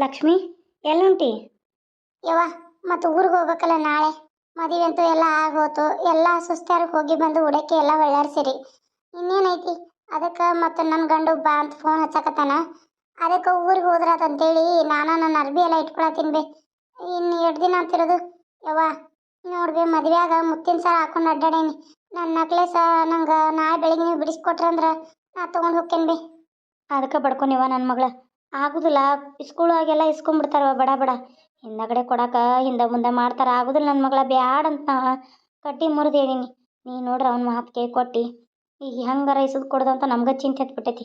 ಲಕ್ಷ್ಮಿ, ಎಲ್ಲುಂಟಿ? ಯವ್ವ, ಮತ್ತು ಊರಿಗೆ ಹೋಗ್ಬೇಕಲ್ಲ ನಾಳೆ? ಮದುವೆ ಅಂತೂ ಎಲ್ಲ ಆಗೋತು, ಎಲ್ಲ ಸುಸ್ತಾರ ಹೋಗಿ ಬಂದು ಉಡಕ್ಕೆ ಎಲ್ಲ ಒಳ್ಳಾಡ್ಸಿರಿ ಇನ್ನೇನೈತಿ? ಅದಕ್ಕೆ ಮತ್ತು ನನ್ನ ಗಂಡು ಬಾ ಅಂತ ಫೋನ್ ಹಚ್ಚಕತ್ತಾನ. ಅದಕ್ಕೆ ಊರಿಗೆ ಹೋದ್ರಾತಂತೇಳಿ ನಾನು ನನ್ನ ಅರ್ಬಿ ಎಲ್ಲ ಇಟ್ಕೊಳತ್ತೀನಿ ಬೇ. ಇನ್ನು ಎರಡು ದಿನ ಅಂತಿರೋದು ಯವ್ವ ನೋಡ್ಬೆ ಮದುವೆಯಾಗ ಮುತ್ತಿನ ಸರ ಹಾಕೊಂಡು ಅಡ್ಡಾಡೇನಿ. ನನ್ನ ನಕ್ಲೇಸ ನಂಗೆ ನಾಳೆ ಬೆಳಿಗ್ಗೆ ನೀವು ಬಿಡಿಸ್ಕೊಟ್ರಂದ್ರೆ ನಾ ತೊಗೊಂಡು ಹೋಗ್ತೇನೆ ಬೇ. ಅದಕ್ಕೆ ಬಡ್ಕೊನಿವ ನನ್ನ ಮಗಳ. ಆಗುದಿಲ್ಲ. ಇಸ್ಕೊಳ್ಳೋಗೆಲ್ಲ ಇಸ್ಕೊಂಡ್ಬಿಡ್ತಾರವ ಬಡ ಬಡ. ಹಿಂದಗಡೆ ಕೊಡಕ್ಕೆ ಹಿಂದೆ ಮುಂದೆ ಮಾಡ್ತಾರ. ಆಗುದಿಲ್ಲ ನನ್ನ ಮಗಳ. ಬ್ಯಾಡ ಅಂತ ನಾ ಕಟ್ಟಿ ಮುರಿದು ಹೇಳೀನಿ ನೀ ನೋಡ್ರಿ ಅವ್ನ ಮಾತು ಕೇಳಿ ಕೊಟ್ಟು ಈಗ ಹೆಂಗಾರ ಇಸದ್ ಕೊಡೋದು ಅಂತ ನಮ್ಗೆ ಚಿಂತೆ ಹತ್ಬಿಟ್ಟೈತಿ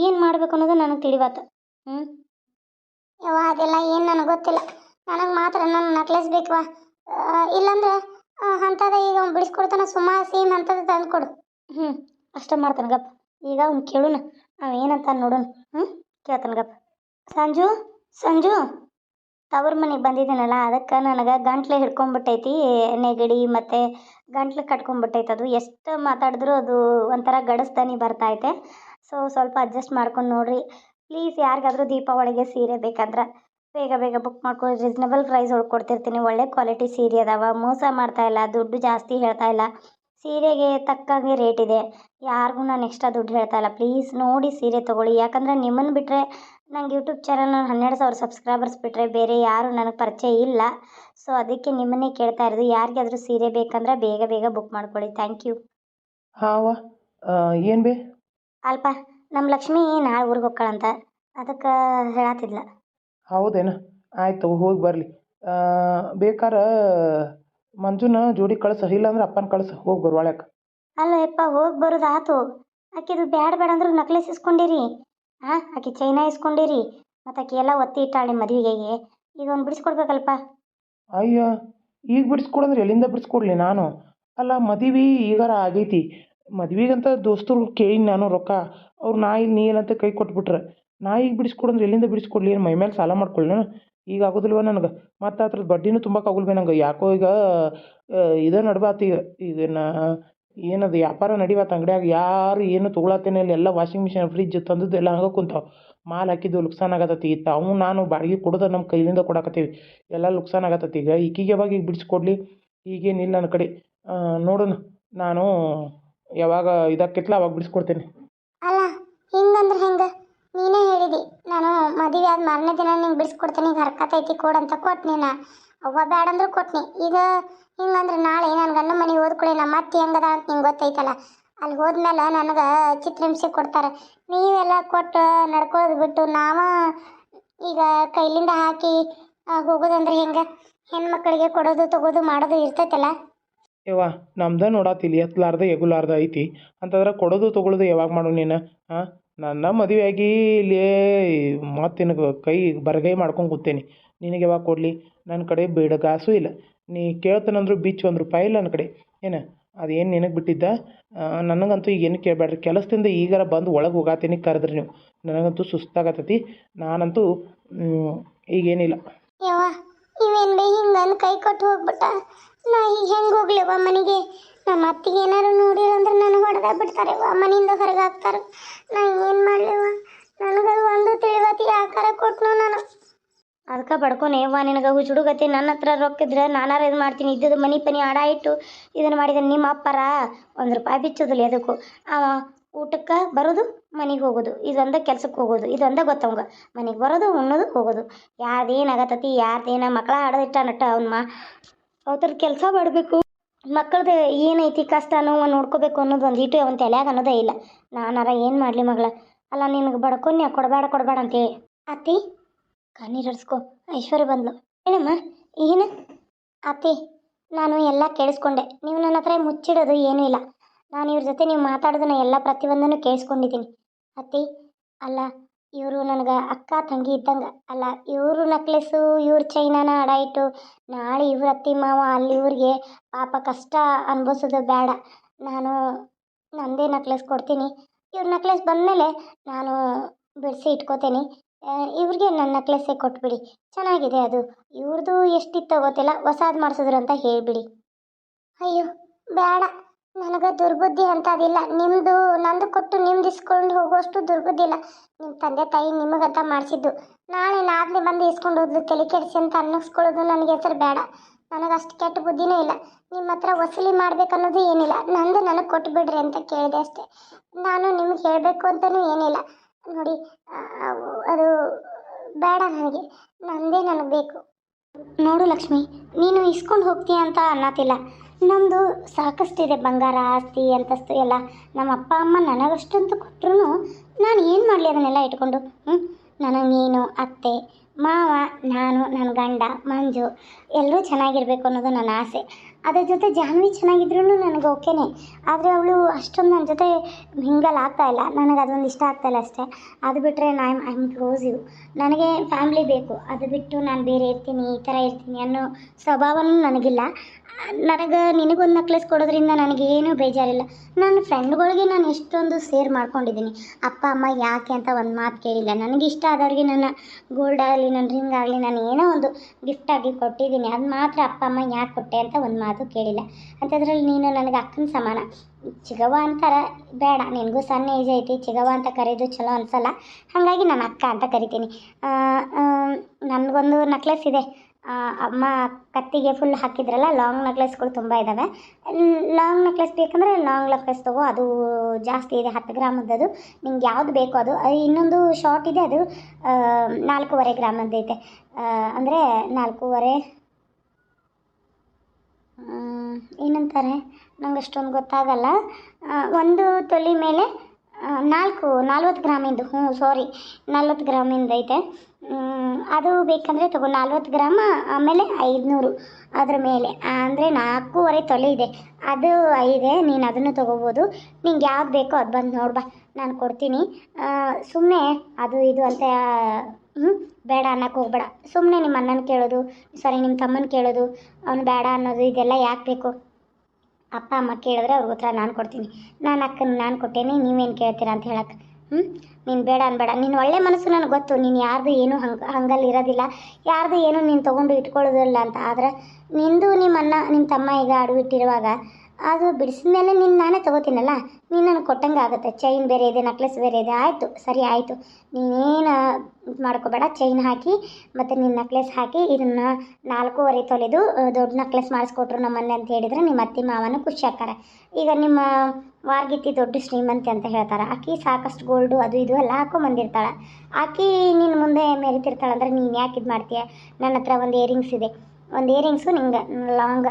ಏನು ಮಾಡ್ಬೇಕು ಅನ್ನೋದು ನನಗೆ ತಿಳಿವಾತ ಹ್ಞೂ ಯಾವ ಅದೆಲ್ಲ ಏನು ನನಗೆ ಗೊತ್ತಿಲ್ಲ. ನನಗೆ ಮಾತ್ರ ನನ್ನ ನಕ್ಲೆಸ್ ಬೇಕವಾ ಇಲ್ಲಾಂದ್ರೆ ಅಂಥದ ಈಗ ಅವ್ನು ಬಿಡಿಸ್ಕೊಡ್ತಾನ ಸುಮಾ ಸೇಮ್ ಅಂಥದ್ದು ತಂದು ಕೊಡು. ಹ್ಞೂ ಅಷ್ಟೇ ಮಾಡ್ತಾನೆ ಗಪ್ಪ. ಈಗ ಅವ್ನು ಕೇಳೋಣ ಅವ ಏನಂತ ನೋಡೋಣ ಹ್ಞೂ ಕೇಳ್ತಾನೆ ಗಪ್ಪ. ಸಂಜು ಸಂಜು. ತವ್ರ ಮನೆಗೆ ಬಂದಿದ್ದೀನಲ್ಲ, ಅದಕ್ಕೆ ನನಗೆ ಗಂಟ್ಲು ಹಿಡ್ಕೊಂಬಿಟ್ಟೈತಿ, ನೆಗಡಿ ಮತ್ತು ಗಂಟ್ಲು ಕಟ್ಕೊಂಬಿಟ್ಟೈತೆ ಅದು. ಎಷ್ಟು ಮಾತಾಡಿದ್ರು ಅದು ಒಂಥರ ಬರ್ತಾ ಬರ್ತೈತೆ ಸೊ ಸ್ವಲ್ಪ ಅಡ್ಜಸ್ಟ್ ಮಾಡ್ಕೊಂಡು ನೋಡಿರಿ. ಪ್ಲೀಸ್ ಯಾರಿಗಾದ್ರೂ ದೀಪಾವಳಿಗೆ ಸೀರೆ ಬೇಕಂದ್ರೆ ಬೇಗ ಬೇಗ ಬುಕ್ ಮಾಡ್ಕೊ. ರೀಸ್ನಬಲ್ ಪ್ರೈಸ್ ಕೊಡ್ತಿರ್ತೀನಿ. ಒಳ್ಳೆ ಕ್ವಾಲಿಟಿ ಸೀರೆ ಅದಾವ. ಮೋಸ ಮಾಡ್ತಾ ಇಲ್ಲ, ದುಡ್ಡು ಜಾಸ್ತಿ ಹೇಳ್ತಾ ಇಲ್ಲ. ಸೀರೆಗೆ ತಕ್ಕಂಗೆ ರೇಟ್ ಇದೆ. ಯಾರಿಗೂ ನಾನು ಎಕ್ಸ್ಟ್ರಾ ದುಡ್ಡು ಹೇಳ್ತಾ ಇಲ್ಲ. ಪ್ಲೀಸ್ ನೋಡಿ ಸೀರೆ ತೊಗೊಳ್ಳಿ. ಯಾಕಂದರೆ ನಿಮ್ಮನ್ನು ಬಿಟ್ಟರೆ ನಂಗೆ ಯೂಟ್ಯೂಬ್ ಚಾನಲ್ ಹನ್ನೆರಡು ಸಾವಿರ ಸಬ್ಸ್ಕ್ರೈಬರ್ಸ್ ಬಿಟ್ಟರೆ ಬೇರೆ ಯಾರು ನನಗೆ ಪರಿಚಯ ಇಲ್ಲ. ಸೊ ಅದಕ್ಕೆ ನಿಮ್ಮನ್ನೇ ಕೇಳ್ತಾ ಇರೋದು ಯಾರಿಗಾದ್ರೂ ಸೀರೆ ಬೇಕಂದ್ರೆ ಬೇಗ ಬೇಗ ಬುಕ್ ಮಾಡ್ಕೊಳ್ಳಿ. ಥ್ಯಾಂಕ್ ಯು ಹಾವ ಏನು ಬೇ? ಅಲ್ಪ ನಮ್ಮ ಲಕ್ಷ್ಮಿ ನಾಳೆ ಊರಿಗೆ ಹೋಗ್ಕಳಂತ. ಅದಕ್ಕೆ ಹೇಳತ್ತಿದ್ಲ ಹೌದೇನ? ಆಯ್ತು ಹೋಗಿ ಬರಲಿ. ಬೇಕಾರ ಮಂಜುನ ಜೋಡಿ ಕಳ್ಸ. ಇಲ್ಲಾಂದ್ರೆ ಅಪ್ಪನ ಕಳ್ಸ. ಹೋಗಿ ಬರುವಾಳ್ಯಾಕ ಅಲ್ಲ ಯಪ್ಪ ಹೋಗಿ ಬರೋದಾತು ಆಕಿದು ಬ್ಯಾಡ ಬೇಡ ಅಂದ್ರೆ ನಕ್ಲೆಸ್ ಇಸ್ಕೊಂಡಿರಿ. ಹಾಂ ಆಕಿ ಚೈನಾ ಇಸ್ಕೊಂಡಿರಿ, ಮತ್ತು ಆಕಿ ಎಲ್ಲ ಒತ್ತಿ ಇಟ್ಟಾಳೆ ಮದುವೆಗೆ ಈಗ ಒಂದು ಬಿಡಿಸ್ಕೊಡ್ಬೇಕಲ್ಪ? ಅಯ್ಯ, ಈಗ ಬಿಡಿಸ್ಕೊಡಂದ್ರೆ ಎಲ್ಲಿಂದ ಬಿಡಿಸ್ಕೊಡ್ಲಿ ನಾನು? ಅಲ್ಲ, ಮದುವೆ ಈಗಾರ ಆಗೈತಿ. ಮದ್ವಿಗಂತ ದೋಸ್ತರು ಕೇಳಿ ನಾನು ರೊಕ್ಕ. ಅವ್ರು ನಾ ಇಲ್ಲಿ ನೀ ಏನಂತ ಕೈ ಕೊಟ್ಬಿಟ್ರೆ. ನಾ ಈಗ ಬಿಡಿಸ್ಕೊಡಂದ್ರೆ ಎಲ್ಲಿಂದ ಬಿಡಿಸ್ಕೊಡ್ಲಿ? ಏನು ಮೈ ಮೇಲೆ ಸಾಲ ಮಾಡ್ಕೊಳ್ಳಿ ನಾನು? ಈಗ ಆಗೋದಿಲ್ವ ನನಗೆ? ಮತ್ತು ಅದ್ರದ್ದು ಬಡ್ಡಿನೂ ತುಂಬಕ್ಕೆ ಆಗುಲ್ವೇ ನಂಗೆ. ಯಾಕೋ ಈಗ ಇದೇ ನಡ್ಬಾತು ಈಗ. ಇದನ್ನು ಏನದು, ವ್ಯಾಪಾರ ನಡಿವತ್ತು ಅಂಗಡಿಯಾಗ, ಯಾರು ಏನು ತೊಗೊಳತ್ತೇನೆ ಇಲ್ಲ, ಎಲ್ಲ ವಾಷಿಂಗ್ ಮಿಷಿನ್ ಫ್ರಿಜ್ ತಂದದ್ದು ಎಲ್ಲ ಹಂಗೆ ಕುಂತಾವೆ. ಮಾಲ್ ಹಾಕಿದ್ದು ಲುಕ್ಸಾನ್ ಆಗತ್ತೈತಿ ಇತ್ತ ಅವ್ನು ನಾನು ಬಾಡಿಗೆ ಕೊಡೋದು ನಮ್ಮ ಕೈಲಿಂದ ಕೊಡಕತ್ತೀವಿ. ಎಲ್ಲ ಲುಕ್ಸಾನ್ ಆಗತ್ತೈತಿ ಈಗ ಈಕಿಗೆ ಯಾವಾಗ ಈಗ ಬಿಡಿಸ್ಕೊಡ್ಲಿ? ಈಗೇನಿಲ್ಲ ನನ್ನ ಕಡೆ. ನೋಡೋಣ. ನಾನು ಯಾವಾಗ ಇದಾಕೈತ್ಲ ಅವಾಗ ಬಿಡಿಸ್ಕೊಡ್ತೇನೆ. ಅಲ್ಲ, ಹಿಂಗಂದ್ರೆ ಹೆಂಗೆ? ನೀನೇ ಹೇಳಿದಿ. ನಾನು ಮದುವೆ ಆದ ಮಾರನೇ ದಿನ ನಿಂಗೆ ಬಿಡಿಸ್ಕೊಡ್ತೇನೆ. ಈಗ ಹರ್ಕತೈತಿ ಕೊಡಂತ ಕೊಟ್ನಿ ನಾ. ಅವ್ವ ಬೇಡಂದ್ರೆ ಕೊಟ್ನಿ. ಈಗ ಹಿಂಗಂದ್ರೆ ನಾಳೆ ನನ್ನ ಗಂಡ ಮನೆಗೆ ಓದ್ಕೊಳ್ಳಿ ನಮ್ಮ ಅತ್ತೆ ಹೆಂಗದ ಅಂತ ನಿಂಗೆ ಗೊತ್ತೈತಲ್ಲ. ಅಲ್ಲಿ ಹೋದ್ಮೇಲೆ ನನಗೆ ಚಿತ್ರಹಿಂಸೆ ಕೊಡ್ತಾರೆ. ನೀವೆಲ್ಲ ಕೊಟ್ಟು ನಡ್ಕೊಳ್ಳೋದು ಬಿಟ್ಟು ನಾವ ಈಗ ಕೈಲಿಂದ ಹಾಕಿ ಹೋಗೋದಂದ್ರೆ ಹೆಂಗೆ? ಹೆಣ್ಮಕ್ಳಿಗೆ ಕೊಡೋದು, ತಗೋದು, ಮಾಡೋದು ಇರ್ತೈತಲ್ಲ. ಯವ್ವ, ನಮ್ದ ನೋಡಾತಿಲ್ಲಿ ಎತ್ತಲಾರ್ದ ಎಗುಲಾರ್ದ ಐತಿ. ಅಂತಂದ್ರೆ ಕೊಡೋದು, ತೊಗೊಳೋದು ಯಾವಾಗ ಮಾಡು ನೀನು ಹಾಂ ನನ್ನ ಮದುವೆ ಆಗಿ ಇಲ್ಲಿ ಮತ್ತೆ ನಿನಗೆ ಕೈ ಬರಗೈ ಮಾಡ್ಕೊಂಡು ಕೂತೇನಿ. ನಿನಗೆ ಯಾವಾಗ ಕೊಡಲಿ? ನನ್ನ ಕಡೆ ಬೇಡ ಕಾಸು ಇಲ್ಲ. ನೀ ಕೇಳ್ತಾನಂದ್ರು ಬಿಚ್ಚು ಒಂದು ರೂಪಾಯಿ ಇಲ್ಲ ನನ್ನ ಕಡೆ. ಏನು? ಅದೇನು ನಿನಗೆ ಬಿಟ್ಟಿದ್ದ? ನನಗಂತೂ ಈಗ ಏನು ಕೇಳಬೇಡ್ರಿ ಕೆಲಸದಿಂದ ಈಗಾರ ಬಂದು ಒಳಗೆ ಹೋಗಾತೀನಿ ಕರೆದ್ರಿ ನೀವು. ನನಗಂತೂ ಸುಸ್ತಾಗತ್ತತಿ ನಾನಂತೂ ಈಗೇನಿಲ್ಲ. ಯವ್ವ, ಇವೇನ್ ಬೇ ಹಿಂಗಂದು ಕೈ ಕೊಟ್ಟು ಹೋಗ್ಬಿಟ್ಟ? ನಾ ಈಗ ಹೆಂಗೆ ಹೋಗ್ಲಿವ ಮನೆಗೆ? ನಮ್ಮ ಅತ್ತಿಗೆ ಏನಾರು ನೋಡಿಲ್ಲ ಅಂದ್ರೆ ನಾನು ಹೊಡೆದ ಬಿಡ್ತಾರೆ ವಾ ಮನೆಯಿಂದ ಹೊರಗೆ ಹಾಕ್ತಾರೆ. ನಾ ಏನು ಮಾಡ್ಲಿವ ನನಗೆ ಒಂದು ತಿಳಿವತಿ ಆಕಾರ ಕೊಟ್ಟನು ನಾನು. ಅದಕ್ಕೆ ಬಡ್ಕೊನೆ ವಾ ನಿನಗೆ ಹುಚ್ಚುಡುಗತಿ ನನ್ನ ಹತ್ರ ರೊಕ್ಕ ಇದ್ರೆ ನಾನಾರ ಇದು ಮಾಡ್ತೀನಿ ಇದ್ದದ್ದು ಮನಿ ಪನಿ ಆಡ ಇಟ್ಟು ಇದನ್ನು ಮಾಡಿದ ನಿಮ್ಮ ಅಪ್ಪರ, ಒಂದು ರೂಪಾಯಿ ಬಿಚ್ಚೋದಿಲ್ಲ ಅದಕ್ಕೂ ಅವ ಊಟಕ್ಕೆ ಬರೋದು, ಮನೆಗೆ ಹೋಗೋದು. ಇದೊಂದೇ ಕೆಲ್ಸಕ್ಕೆ ಹೋಗೋದು, ಇದೊಂದೇ ಗೊತ್ತವಂಗ. ಮನೆಗೆ ಬರೋದು, ಉಣ್ಣೋದು, ಹೋಗೋದು. ಯಾರ್ದೇನು ಆಗತ್ತತಿ ಯಾರ್ದೇನ ಮಕ್ಕಳ ಆಡೋದಿಟ್ಟ ನಟ್ಟ ಅವ್ನ ಮಾ ಅವ್ರ ಕೆಲಸ ಮಾಡಬೇಕು. ಮಕ್ಕಳದ ಏನೈತಿ ಕಷ್ಟ, ನೋವು ನೋಡ್ಕೋಬೇಕು ಅನ್ನೋದು ಒಂದು ಇಟ್ಟು ಅವ್ನ ತಲೆಯಾಗ ಅನ್ನೋದೇ ಇಲ್ಲ. ನಾನಾರ ಏನು ಮಾಡಲಿ ಮಗಳ? ಅಲ್ಲ, ನಿನಗೆ ಬಡ್ಕೊನ್ಯ ಕೊಡಬೇಡ ಕೊಡಬೇಡ ಅಂತೇಳಿ ಅತ್ತಿ ಕಣ್ಣೀರು ಹರಿಸ್ಕೊ ಐಶ್ವರ್ಯ ಬಂದ್ಲು. ಏನಮ್ಮ? ಏನು? ಅತ್ತಿ, ನಾನು ಎಲ್ಲ ಕೇಳಿಸ್ಕೊಂಡೆ. ನೀವು ನನ್ನ ಹತ್ರ ಮುಚ್ಚಿಡೋದು ಏನೂ ಇಲ್ಲ. ನಾನು ಇವ್ರ ಜೊತೆ ನೀವು ಮಾತಾಡೋದನ್ನ ಎಲ್ಲ ಪ್ರತಿಯೊಂದನ್ನು ಕೇಳಿಸ್ಕೊಂಡಿದ್ದೀನಿ. ಅತ್ತಿ, ಅಲ್ಲ, ಇವರು ನನಗೆ ಅಕ್ಕ, ತಂಗಿ ಇದ್ದಂಗೆ. ಅಲ್ಲ, ಇವರು ನಕ್ಲೆಸ್ಸು ಇವ್ರ ಚೈನಾನ ಅಡ ಇಟ್ಟು ನಾಳೆ ಇವ್ರ ಅತ್ತಿ, ಮಾವ ಅಲ್ಲಿ ಇವ್ರಿಗೆ ಪಾಪ ಕಷ್ಟ ಅನ್ಭವಿಸೋದು ಬೇಡ. ನಾನು ನಂದೇ ನಕ್ಲೆಸ್ ಕೊಡ್ತೀನಿ. ಇವ್ರ ನಕ್ಲೆಸ್ ಬಂದಮೇಲೆ ನಾನು ಬಿಡಿಸಿ ಇಟ್ಕೋತೀನಿ. ಇವ್ರಿಗೆ ನನ್ನ ನೆಕ್ಲೆಸ್ಸೇ ಕೊಟ್ಬಿಡಿ. ಚೆನ್ನಾಗಿದೆ ಅದು. ಇವ್ರದ್ದು ಎಷ್ಟಿತ್ತು ಗೊತ್ತಿಲ್ಲ. ಹೊಸಾದ್ ಮಾಡಿಸಿದ್ರು ಅಂತ ಹೇಳಿಬಿಡಿ. ಅಯ್ಯೋ ಬೇಡ ನನಗೆ ದುರ್ಬುದ್ಧಿ ಅಂತ ಅದಿಲ್ಲ ನಿಮ್ಮದು ನಂದು ಕೊಟ್ಟು ನಿಮ್ದು ಇಸ್ಕೊಂಡು ಹೋಗುವಷ್ಟು ದುರ್ಬುದ್ಧಿ ಇಲ್ಲ. ನಿಮ್ಮ ತಂದೆ ತಾಯಿ ನಿಮಗಂತ ಮಾಡಿಸಿದ್ದು. ನಾಳೆ ನಾದ್ಲಿ ಬಂದು ಇಸ್ಕೊಂಡು ಹೋದ್ಲು, ತಲೆ ಕೆಡಿಸಿ ಅಂತ ಅನ್ನಿಸ್ಕೊಳ್ಳೋದು ನನಗೆ ಹೆಸರು ಬೇಡ ನನಗೆ ಅಷ್ಟು ಕೆಟ್ಟ ಬುದ್ಧಿನೂ ಇಲ್ಲ. ನಿಮ್ಮ ಹತ್ರ ವಸೂಲಿ ಮಾಡ್ಬೇಕನ್ನೋದು ಏನಿಲ್ಲ. ನಂದು ನನಗೆ ಕೊಟ್ಟು ಬಿಡ್ರಿ ಅಂತ ಕೇಳಿದೆ ಅಷ್ಟೇ. ನಾನು ನಿಮ್ಗೆ ಹೇಳಬೇಕು ಅಂತಲೂ ಏನಿಲ್ಲ. ನೋಡಿ ಅದು ಬೇಡ ನನಗೆ. ನಂದೇ ನನಗೆ ಬೇಕು. ನೋಡು ಲಕ್ಷ್ಮಿ, ನೀನು ಇಸ್ಕೊಂಡು ಹೋಗ್ತೀಯ ಅಂತ ಅನ್ನೋತಿಲ್ಲ. ನಮ್ಮದು ಸಾಕಷ್ಟಿದೆ ಬಂಗಾರ, ಆಸ್ತಿ, ಅಂತಸ್ತು ಎಲ್ಲ. ನಮ್ಮ ಅಪ್ಪ, ಅಮ್ಮ ನನಗಷ್ಟಂತ ಕೊಟ್ಟರು ನಾನು ಏನು ಮಾಡಲಿ ಅದನ್ನೆಲ್ಲ ಇಟ್ಕೊಂಡು? ಹ್ಞೂ ನನಗೆ ನೀನು, ಅತ್ತೆ, ಮಾವ, ನಾನು ನನ್ನ ಗಂಡ, ಮಂಜು ಎಲ್ಲರೂ ಚೆನ್ನಾಗಿರ್ಬೇಕು ಅನ್ನೋದು ನನ್ನ ಆಸೆ. ಅದ್ರ ಜೊತೆ ಜಾನ್ವಿ ಚೆನ್ನಾಗಿದ್ರೂ ನನಗೆ ಓಕೆನೆ. ಆದರೆ ಅವಳು ಅಷ್ಟೊಂದು ನನ್ನ ಜೊತೆ ಹಿಂಗಲ್ಲಿ ಆಗ್ತಾ ಇಲ್ಲ. ನನಗೆ ಅದೊಂದು ಇಷ್ಟ ಆಗ್ತಾ ಇಲ್ಲ ಅಷ್ಟೇ. ಅದು ಬಿಟ್ಟರೆ ನಾ ಐ ಆಮ್ ಕ್ಲೋಸ್ ಯು. ನನಗೆ ಫ್ಯಾಮ್ಲಿ ಬೇಕು. ಅದು ಬಿಟ್ಟು ನಾನು ಬೇರೆ ಇರ್ತೀನಿ, ಈ ಥರ ಇರ್ತೀನಿ ಅನ್ನೋ ಸ್ವಭಾವನೂ ನನಗಿಲ್ಲ. ನನಗೆ ನಿನಗೊಂದು ನಕ್ಲೆಸ್ ಕೊಡೋದ್ರಿಂದ ನನಗೇನು ಬೇಜಾರಿಲ್ಲ. ನನ್ನ ಫ್ರೆಂಡ್ಗಳಿಗೆ ನಾನು ಎಷ್ಟೊಂದು ಸೇರ್ ಮಾಡ್ಕೊಂಡಿದ್ದೀನಿ. ಅಪ್ಪ, ಅಮ್ಮ ಯಾಕೆ ಅಂತ ಒಂದು ಮಾತು ಕೇಳಿಲ್ಲ. ನನಗೆ ಇಷ್ಟ ಆದವ್ರಿಗೆ ನನ್ನ ಗೋಲ್ಡ್ ಆಗಲಿ ನನ್ನ ರಿಂಗ್ ಆಗಲಿ ನಾನು ಏನೋ ಒಂದು ಗಿಫ್ಟ್ ಆಗಿ ಕೊಟ್ಟಿದ್ದೀನಿ. ಅದು ಮಾತ್ರ ಅಪ್ಪ, ಅಮ್ಮ ಯಾಕೆ ಕೊಟ್ಟೆ ಅಂತ ಒಂದು ಮಾತು ಕೇಳಿಲ್ಲ. ಅಂಥದ್ರಲ್ಲಿ ನೀನು ನನಗೆ ಅಕ್ಕನ ಸಮಾನ. ಚಿಗವ ಅಂತಾರ, ಬೇಡ, ನಿನಗೂ ಸಣ್ಣ ಏಜ್ ಐತಿ, ಚಿಗವ ಅಂತ ಕರೆಯೋದು ಚಲೋ ಅನ್ಸಲ್ಲ. ಹಾಗಾಗಿ ನಾನು ಅಕ್ಕ ಅಂತ ಕರಿತೀನಿ. ನನಗೊಂದು ನಕ್ಲೆಸ್ ಇದೆ. ಅಮ್ಮ ಕತ್ತಿಗೆ ಫುಲ್ ಹಾಕಿದ್ರಲ್ಲ ಲಾಂಗ್ ನೆಕ್ಲೆಸ್ಗಳು ತುಂಬ ಇದ್ದಾವೆ ಲಾಂಗ್ ನೆಕ್ಲೆಸ್ ಬೇಕಂದರೆ ಲಾಂಗ್ ನೆಕ್ಲೆಸ್ ತಗೋ, ಅದು ಜಾಸ್ತಿ ಇದೆ, ಹತ್ತು ಗ್ರಾಮದ್ದು ನಿಮ್ಗೆ ಯಾವ್ದು ಬೇಕು ಅದು. ಇನ್ನೊಂದು ಶಾರ್ಟ್ ಇದೆ, ಅದು ನಾಲ್ಕೂವರೆ ಗ್ರಾಮದ್ದೈತೆ. ಅಂದರೆ ನಾಲ್ಕೂವರೆ ಏನಂತಾರೆ ನಂಗೆ ಅಷ್ಟೊಂದು ಗೊತ್ತಾಗಲ್ಲ. ಒಂದು ತೊಲಿ ಮೇಲೆ ನಾಲ್ಕು, ನಲ್ವತ್ತು ಗ್ರಾಮಿಂದು. ಹ್ಞೂ ಸಾರಿ ನಲ್ವತ್ತು ಗ್ರಾಮಿಂದು ಐತೆ. ಅದು ಬೇಕಂದರೆ ತಗೋ, ನಲ್ವತ್ತು ಗ್ರಾಮ, ಆಮೇಲೆ ಐದುನೂರು ಅದ್ರ ಮೇಲೆ. ಅಂದರೆ ನಾಲ್ಕೂವರೆ ತೊಲೆ ಇದೆ. ಅದು ಇದೆ ನೀನು ಅದನ್ನು ತೊಗೋಬೋದು. ನಿಂಗೆ ಯಾವ್ದು ಬೇಕೋ ಅದು ಬಂದು ನೋಡ್ಬಾ ನಾನು ಕೊಡ್ತೀನಿ. ಸುಮ್ಮನೆ ಅದು ಇದು ಅಂತ ಹ್ಞೂ ಬೇಡ ಅನ್ನಕ್ಕೆ ಹೋಗ್ಬೇಡ. ಸುಮ್ಮನೆ ನಿಮ್ಮ ಅಣ್ಣನ ಕೇಳೋದು, ಸಾರಿ ನಿಮ್ಮ ತಮ್ಮನ ಕೇಳೋದು, ಅವ್ನು ಬೇಡ ಅನ್ನೋದು, ಇದೆಲ್ಲ ಯಾಕೆ ಬೇಕು? ಅಪ್ಪ, ಅಮ್ಮ ಕೇಳಿದ್ರೆ ಅವ್ರಿಗೆ ಉತ್ತರ ನಾನು ಕೊಡ್ತೀನಿ. ನಾನು ಅಕ್ಕನ ನಾನು ಕೊಟ್ಟೇನಿ, ನೀವೇನು ಕೇಳ್ತೀರಾ ಅಂತ ಹೇಳಕ್ಕೆ ಹ್ಞೂ ನೀನು ಬೇಡ ಅನ್ಬೇಡ. ನೀನು ಒಳ್ಳೆ ಮನಸ್ಸು ನನಗೆ ಗೊತ್ತು. ನೀನು ಯಾರ್ದು ಏನು ಹಂಗೆ ಹಂಗಲ್ಲಿ ಇರೋದಿಲ್ಲ. ಯಾರ್ದು ಏನು ನೀನು ತೊಗೊಂಡು ಇಟ್ಕೊಳ್ಳೋದಿಲ್ಲ ಅಂತ. ಆದರೆ ನಿಂದು ನಿಮ್ಮ ಅಣ್ಣ ನಿಮ್ಮ ತಮ್ಮ ಈಗ ಅಡವು ಇಟ್ಟಿರುವಾಗ ಅದು ಬಿಡಿಸಿದ ಮೇಲೆ ನೀನು ನಾನೇ ತೊಗೋತೀನಲ್ಲ? ನೀನು ನನಗೆ ಕೊಟ್ಟಂಗೆ ಆಗುತ್ತೆ. ಚೈನ್ ಬೇರೆ ಇದೆ ನಕ್ಲೆಸ್ ಬೇರೆ ಇದೆ. ಆಯಿತು, ಸರಿ ಆಯಿತು. ನೀನೇನು ಮಾಡ್ಕೋಬೇಡ. ಚೈನ್ ಹಾಕಿ, ಮತ್ತು ನಿನ್ನ ನಕ್ಲೆಸ್ ಹಾಕಿ ಇದನ್ನು ನಾಲ್ಕೂವರೆ ತೊಲೆದು ದೊಡ್ಡ ನಕ್ಲೆಸ್ ಮಾಡಿಸ್ಕೊಟ್ರು ನಮ್ಮನೆ ಅಂತ ಹೇಳಿದರೆ ನಿಮ್ಮ ಅತ್ತೆ ಮಾವನ ಖುಷಿ ಆಗ್ತಾರೆ. ಈಗ ನಿಮ್ಮ ವಾರ್ಗಿತ್ತಿ ದೊಡ್ಡ ಶ್ರೀಮಂತಿ ಅಂತ ಹೇಳ್ತಾರೆ. ಆಕಿ ಸಾಕಷ್ಟು ಗೋಲ್ಡು ಅದು ಇದು ಎಲ್ಲ ಹಾಕೊಂಬಂದಿರ್ತಾಳೆ. ಆಕಿ ನಿನ್ನ ಮುಂದೆ ಮೆರಿತಿರ್ತಾಳೆ ಅಂದರೆ ನೀನು ಯಾಕೆ ಇದು ಮಾಡ್ತೀಯ? ನನ್ನ ಹತ್ರ ಒಂದು ಇಯರಿಂಗ್ಸ್ ಇದೆ. ಒಂದು ಇಯರಿಂಗ್ಸು ನಿಂಗೆ ಲಾಂಗ್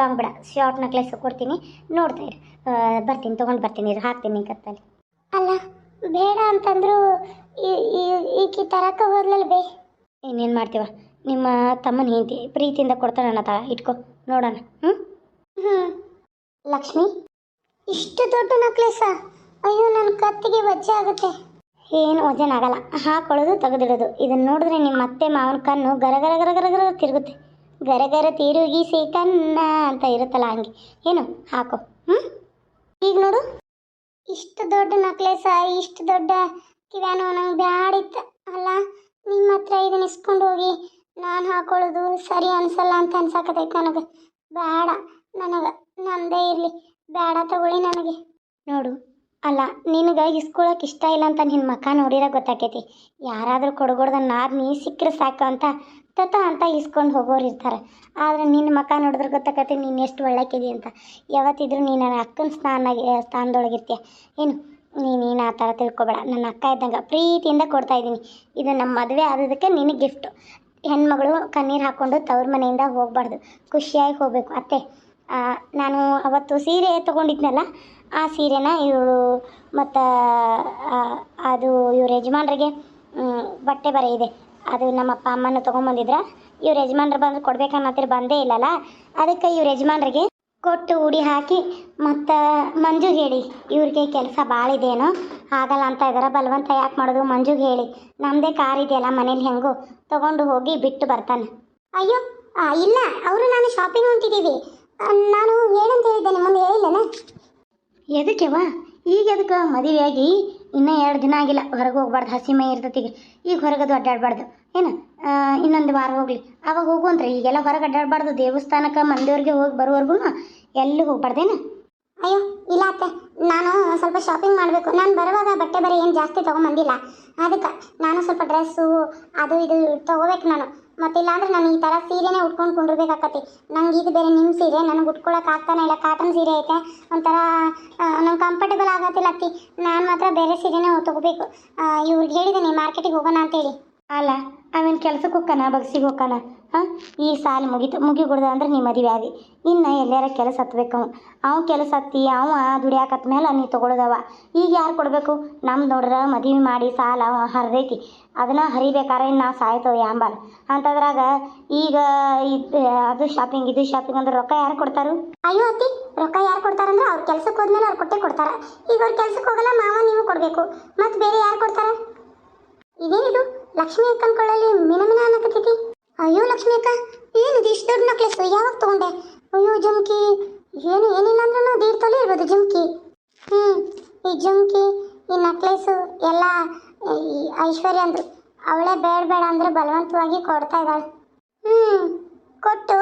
ಲಾಂಗ್ ಬೇಡ. ಶಾರ್ಟ್ ನೆಕ್ಲೆಸ್ ಕೊಡ್ತೀನಿ. ನೋಡ್ತಾ ಇರು. ಬರ್ತೀನಿ ತೊಗೊಂಡು ಬರ್ತೀನಿ. ಇರು ಹಾಕ್ತೀನಿ ಕತ್ತಲ್ಲಿ. ಅಲ್ಲ ಬೇಡ ಅಂತಂದ್ರು ಈಕಿ ತರಕ ಹೋದ್ಲಲ್ಲ ಬೇ. ಇನ್ನೇನು ಮಾಡ್ತೀವ? ನಿಮ್ಮ ತಮ್ಮನ ಹೆಂಡತಿ ಪ್ರೀತಿಯಿಂದ ಕೊಡ್ತಾನೆ ನನ್ನ ತಾಳ. ಇಟ್ಕೊ ನೋಡೋಣ. ಹ್ಞೂ ಹ್ಞೂ ಲಕ್ಷ್ಮಿ ಇಷ್ಟು ದೊಡ್ಡ ನಕ್ಲೆಸ ಅಯ್ಯೋ ನನ್ನ ಕತ್ತಿಗೆ ವಜ್ಜೆ ಆಗುತ್ತೆ. ಏನು ವಜನ್ ಆಗಲ್ಲ ಹಾಕೊಳ್ಳೋದು ತೆಗೆದಿಡೋದು. ಇದನ್ನ ನೋಡಿದ್ರೆ ನಿಮ್ಮ ಅತ್ತೆ ಮಾವನ ಕಣ್ಣು ಗರ ಗರ ಗರ ಗರ ಗರ ತಿರುಗುತ್ತೆ. ಗರ ಗರ ತಿರುಗಿಸಿ ಕನ್ನ ಅಂತ ಇರುತ್ತಲ್ಲ ಹಂಗೆ. ಏನು? ಹಾಕೋ. ಹ್ಞೂ ಈಗ ನೋಡು. ಇಷ್ಟು ದೊಡ್ಡ ನಕ್ಲೆಸ, ಇಷ್ಟು ದೊಡ್ಡ ಕಿವ್ಯಾನು ನಂಗೆ ಬ್ಯಾಡಿತ್ತು. ಅಲ್ಲ, ನಿಮ್ಮ ಹತ್ರ ಇದನ್ನ ಇಸ್ಕೊಂಡು ಹೋಗಿ ನಾನು ಹಾಕೊಳ್ಳೋದು ಸರಿ ಅನ್ಸಲ್ಲ ಅಂತ ಅನ್ಸಾಕತೈತ್ ನನಗೆ. ಬೇಡ ನನಗೆ. ನಂದೇ ಇರಲಿ. ಬೇಡ ತಗೊಳ್ಳಿ ನನಗೆ. ನೋಡು. ಅಲ್ಲ, ನಿನಗೆ ಇಸ್ಕೊಳಕ್ಕೆ ಇಷ್ಟ ಇಲ್ಲ ಅಂತ ನಿನ್ನ ಮಕ್ಕ ನೋಡಿರ ಗೊತ್ತಾಕೈತಿ. ಯಾರಾದರೂ ಕೊಡಗೊಡ್ದ ನಾದ್ ನೀ ಸಿಕ್ಕರೆ ಸಾಕು ಅಂತ ತತ ಅಂತ ಇಸ್ಕೊಂಡು ಹೋಗೋರು ಇರ್ತಾರೆ. ಆದರೆ ನಿನ್ನ ಮಕ್ಕ ನೋಡಿದ್ರೆ ಗೊತ್ತಾಕತಿ ನೀನು ಎಷ್ಟು ಒಳ್ಳಕ್ಕಿದಿ ಅಂತ. ಯಾವತ್ತಿದ್ರು ನೀನು ನನ್ನ ಅಕ್ಕನ ಸ್ಥಾನ ಸ್ಥಾನದೊಳಗಿರ್ತೀಯ. ಏನು ನೀನೇನು ಆ ಥರ ತಿಳ್ಕೊಬೇಡ. ನನ್ನ ಅಕ್ಕ ಇದ್ದಂಗೆ ಪ್ರೀತಿಯಿಂದ ಕೊಡ್ತಾ ಇದ್ದೀನಿ. ಇದು ನಮ್ಮ ಮದುವೆ ಆದದಕ್ಕೆ ನಿನಗೆ ಗಿಫ್ಟು ಹೆಣ್ಮಗಳು ಕಣ್ಣೀರು ಹಾಕ್ಕೊಂಡು ತವ್ರ ಮನೆಯಿಂದ ಹೋಗಬಾರ್ದು. ಖುಷಿಯಾಗಿ ಹೋಗಬೇಕು. ಅತ್ತೆ ನಾನು ಅವತ್ತು ಸೀರೆ ತೊಗೊಂಡಿದ್ನಲ್ಲ, ಆ ಸೀರೆನ ಇವಳು ಮತ್ತು ಅದು ಇವ್ರ ಯಜಮಾನ್ರಿಗೆ ಬಟ್ಟೆ ಬರೆ ಇದೆ ಅದು ನಮ್ಮ ಅಪ್ಪ ಅಮ್ಮನ ತೊಗೊಂಬಂದಿದ್ರ. ಇವ್ರ ಯಜಮಾನ್ರು ಬಂದು ಕೊಡ್ಬೇಕನ್ನತ್ತಿರ ಬಂದೇ ಇಲ್ಲಲ್ಲ? ಅದಕ್ಕೆ ಇವ್ರ ಯಜಮಾನ್ರಿಗೆ ಕೊಟ್ಟು ಉಡಿ ಹಾಕಿ, ಮತ್ತು ಮಂಜುಗೆ ಹೇಳಿ, ಇವ್ರಿಗೆ ಕೆಲಸ ಭಾಳ ಇದೆಯೇನೋ ಆಗಲ್ಲ ಅಂತ ಇದಾರ, ಬಲವಂತ ಯಾಕೆ ಮಾಡೋದು? ಮಂಜುಗೆ ಹೇಳಿ ನಮ್ಮದೇ ಕಾರ್ ಇದೆಯಲ್ಲ ಮನೇಲಿ ಹೆಂಗೋ, ತೊಗೊಂಡು ಹೋಗಿ ಬಿಟ್ಟು ಬರ್ತಾನೆ. ಅಯ್ಯೋ ಇಲ್ಲ, ಅವರು ನಾನು ಶಾಪಿಂಗ್ ಹೊಂಟಿದ್ದೀವಿ ನಾನು ಏನಂತ ಹೇಳಿದ್ದೇನೆ ಮುಂದೆ ಹೇಳಿಲ್ಲನ? ಎದಕ್ಕೆವಾ ಈಗ ಎದಕ್ಕೆ ಮದುವೆಯಾಗಿ ಇನ್ನೂ ಎರಡು ದಿನ ಆಗಿಲ್ಲ. ಹೊರಗೆ ಹೋಗ್ಬಾರ್ದು ಹಸಿ ಮೈ ಇರ್ತೈತಿ ಈಗ. ಈಗ ಹೊರಗದು ಅಡ್ಡಾಡಬಾರ್ದು. ಏನು? ಇನ್ನೊಂದು ವಾರ ಹೋಗಲಿ. ಅವಾಗ ಹೋಗುವಂತ್ರೆ ಈಗೆಲ್ಲ ಹೊರಗೆ ಅಡ್ಡಾಡಬಾರ್ದು. ದೇವಸ್ಥಾನಕ್ಕೆ ಮಂದಿಯವ್ರಿಗೆ ಹೋಗಿ ಬರೋವರೆಗೂ ಎಲ್ಲಿ ಹೋಗ್ಬಾರ್ದೇನು ಅಯ್ಯೋ ಇಲ್ಲ ಅತ್ತೆ. ನಾನು ಸ್ವಲ್ಪ ಶಾಪಿಂಗ್ ಮಾಡಬೇಕು. ನಾನು ಬರುವಾಗ ಬಟ್ಟೆ ಬರೀ ಏನು ಜಾಸ್ತಿ ತೊಗೊಂಬಂದಿಲ್ಲ. ಅದಕ್ಕೆ ನಾನು ಸ್ವಲ್ಪ ಡ್ರೆಸ್ಸು ಅದು ಇದು ತೊಗೋಬೇಕು ನಾನು. ಮತ್ತಿಲ್ಲ ಅಂದ್ರೆ ನಾನು ಈ ಥರ ಸೀರೆನೇ ಉಟ್ಕೊಂಡು ಕುಂಡಿರ್ಬೇಕಾಕತಿ. ನಂಗೆ ಇದು ಬೇರೆ ನಿಮ್ಮ ಸೀರೆ, ನನಗೆ ಉಟ್ಕೊಳಕ್ಕೆ ಆಗ್ತಾನೆ ಇಲ್ಲ, ಕಾಟನ್ ಸೀರೆ ಐತೆ. ಒಂಥರ ನಂಗೆ ಕಂಫರ್ಟಬಲ್ ಆಗತ್ತಿಲ್ಲ ಅತ್ತಿ. ನಾನು ಮಾತ್ರ ಬೇರೆ ಸೀರೆನೇ ತಗೋಬೇಕು. ಇವ್ರಿಗೆ ಹೇಳಿದ್ದೀನಿ ಮಾರ್ಕೆಟಿಗೆ ಹೋಗೋಣ ಅಂತೇಳಿ. ಅಲ್ಲ ಅವೇನು ಕೆಲ್ಸಕ್ಕೆ ಹೋಗ್ಕಣ, ಬಗ್ಸಿಗೆ ಹೋಗ್ಕಣ. ಹಾಂ? ಈ ಸಾಲ ಮುಗಿತು ಮುಗಿಬಿಡ್ದ ಅಂದ್ರೆ ನೀ ಮದುವೆ ಆದಿ. ಇನ್ನು ಎಲ್ಲಾರ ಕೆಲಸ ಹತ್ಬೇಕು ಅವ್ನು ಅವ ಕೆಲಸ ಹತ್ತಿ, ಅವ ದುಡಿಯಾಕತ್ ಮೇಲೆ ನೀ ತೊಗೊಳ್ದವ. ಈಗ ಯಾರು ಕೊಡಬೇಕು? ನಮ್ಮ ನೋಡ್ರ ಮದುವೆ ಮಾಡಿ ಸಾಲ ಹರಿದೈತಿ. ಅದನ್ನ ಹರಿಬೇಕಾರೆ ಇನ್ನು ನಾವು ಸಾಯ್ತವ ಯಾಂಬಾಲ್ ಅಂತದ್ರಾಗ ಈಗ ಇದು, ಅದು ಶಾಪಿಂಗ್ ಇದು ಶಾಪಿಂಗ್ ಅಂದ್ರೆ ರೊಕ್ಕ ಯಾರು ಕೊಡ್ತಾರು? ಅಯ್ಯೋ ಅತ್ತಿ, ರೊಕ್ಕ ಯಾರು ಕೊಡ್ತಾರಂದ್ರೆ ಅವ್ರ ಕೆಲ್ಸಕ್ಕೆ ಹೋದ್ಮೇಲೆ ಅವ್ರು ಕೊಟ್ಟೆ ಕೊಡ್ತಾರೆ. ಈಗ ಅವ್ರ ಕೆಲ್ಸಕ್ಕೆ ಹೋಗಲ್ಲ, ಮಾವ ನೀವು ಕೊಡಬೇಕು. ಮತ್ತು ಬೇರೆ ಯಾರು ಕೊಡ್ತಾರೆ? ಇದೇನಿದು? ಲಕ್ಷ್ಮಿ ಅಕ್ಕನ ಕೊಳ್ಳಲ್ಲಿ ಮಿನ ಮಿನ ಅನ್ನಕತ್ತೈತಿ? ಅಯ್ಯೋ ಲಕ್ಷ್ಮಿ ಅಕ್ಕ ಏನಿದು ಇಷ್ಟು ದೊಡ್ಡ ನಕ್ಲೆಸ್ ಯಾವಾಗ ತಗೊಂಡೆ? ಅಯ್ಯೋ ಜುಮ್ಕಿ, ಏನು ಏನಿಲ್ಲ ಅಂದ್ರೂ ದೀಡ್ ತೊಲೆ ಇರ್ಬೋದು ಜುಮ್ಕಿ. ಹ್ಞೂ ಈ ಜುಮ್ಕಿ, ಈ ನಕ್ಲೆಸ್ಸು ಎಲ್ಲ ಐಶ್ವರ್ಯ ಅಂದ್ರು. ಅವಳೇ ಬೇಡ ಬೇಡ ಅಂದ್ರೆ ಬಲವಂತವಾಗಿ ಕೊಡ್ತಾ ಇದ್ದಾಳೆ. ಹ್ಮ್. ಕೊಟ್ಟು